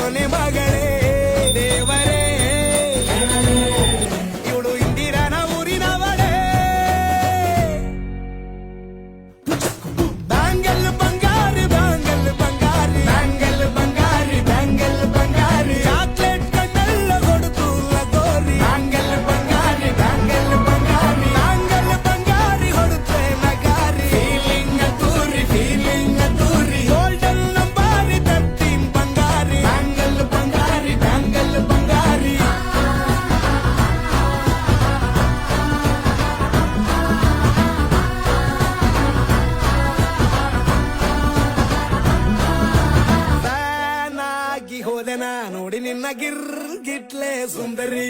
ಕೊನೆ ಮಗಳೇ ದೇವರೇ ಹೋದೆನಾ ನೋಡಿ ನಿನ್ನ ಗಿರ್ ಗಿಟ್ಲೆ ಸುಂದರಿ.